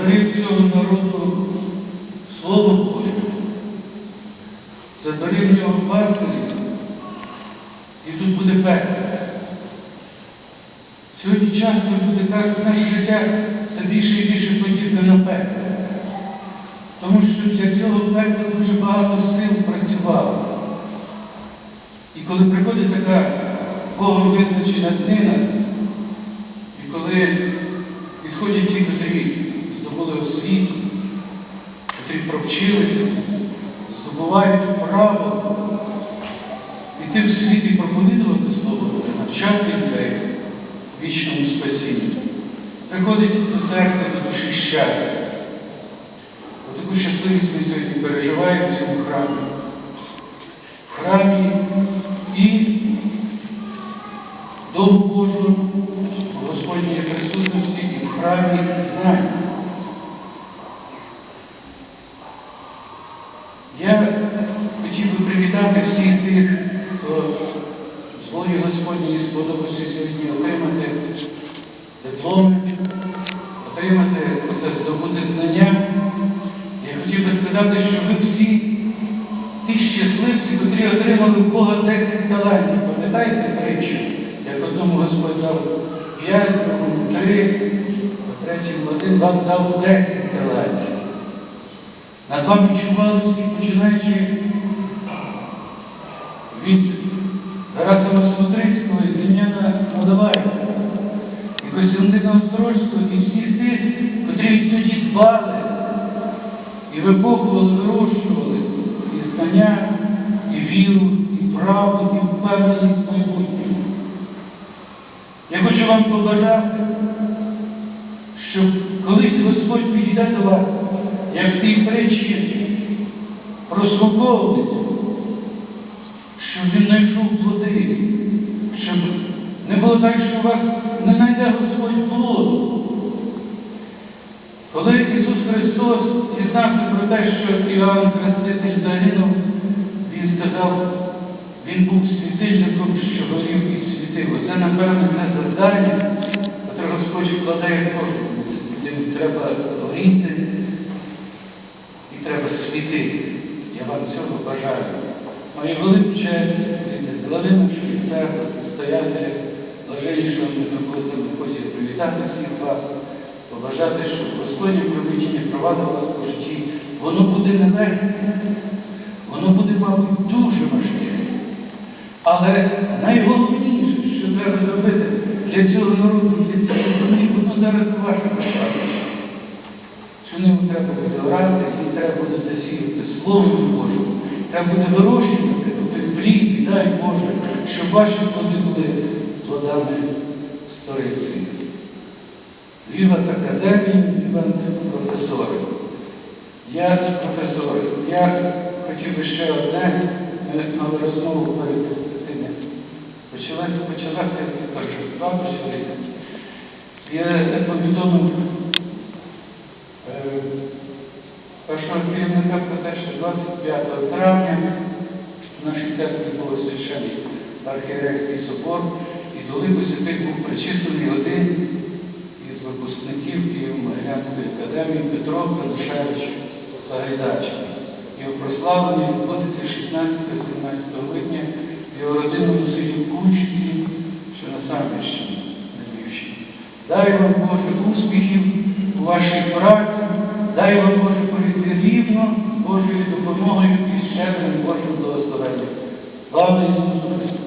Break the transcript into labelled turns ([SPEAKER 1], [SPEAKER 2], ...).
[SPEAKER 1] забери цього народу Слово Боже, забери в нього партію, і тут буде пекло. Сьогодні часто люди кажуть, наше життя це більше і більше подібне на пекло. Тому що для цього пекла дуже багато сил працювало. І коли приходить така Богом визначена днина, і коли підходять ті, котрі здобули освіту, котрі здобувають право іти в світ і проповідувати Слово навчати людей вічному спасінню. Приходить до церкви до душі щастя. Таку щасливість ми сьогодні переживаємо в цьому храмі. В храмі і Дому Божому, Господній присутності і в храмі знань. Я хотів би привітати всіх тих, хто з волі Сподобався сьогодні отримати дипломи, отримати оце здобути знання. Я хотів би сказати, що ви всі ті щасливці, котрі отримали в Бога 10 талантів. Пам'ятаєте притчу? Як одному Господь дав 5, другому 3, а третьому один вам дав 10 талантів. Над вами чувалися, починаючи Тараса Смотрицького і Дем'яна Модовая, і Костянтина Острожського, і всіх тих, котрі тоді дбали і випохували, вирощували і знання, і віру, і правду, і впевненість в майбутньому. Я хочу вам побажати, щоб колись Господь підійде до вас, як в тій притчі щоб він знайшов плоди, щоб не було так, що вас не знайде Господь плоду. Коли Ісус Христос дізнався про те, що Іоанн Хреститель загинув, Він сказав, Він був світильником, що горів і світив. Це, напевно, не завдання, яке Господь вкладає кожному. Треба горіти і треба світити. Я вам цього бажаю. Глави нашої церкви, стояти, блаженнішого митрополита Микосія, привітати всіх вас побажати, щоб Господнє проведення провадило вас по житті. Воно буде нелегке, воно буде, мабуть, дуже важке. Але найголовніше, що треба зробити для цього народу, для цієї землі, воно зараз справа. Що ним треба буде орати, і треба буде засіяти Словом Божим, треба буде вирощувати плід, дай Боже, щоб ваші плоди були плодами сторицею. Віва академії, віва професори. Я професор. Я хотів би ще одне, ми мали розмову перед тим. Почалася, почалася торжества почалися. Я повідомив першого керівника про те, що 25 травня в нашій церкві було священний архієрейський собор, і до лику святих був причислений один із випускників Києво-Могилянської академії Петро Пилишевич Сагайдачний. Його прославлення відбудеться 16-17 липня в його родинному селі Кучці, що на Самбірщині, на Львівщині. Дай вам Боже успіхів у вашій праці, дай вам Боже Божою допомогою і щедрим Божим благословенням. Слава Ісусу Христу!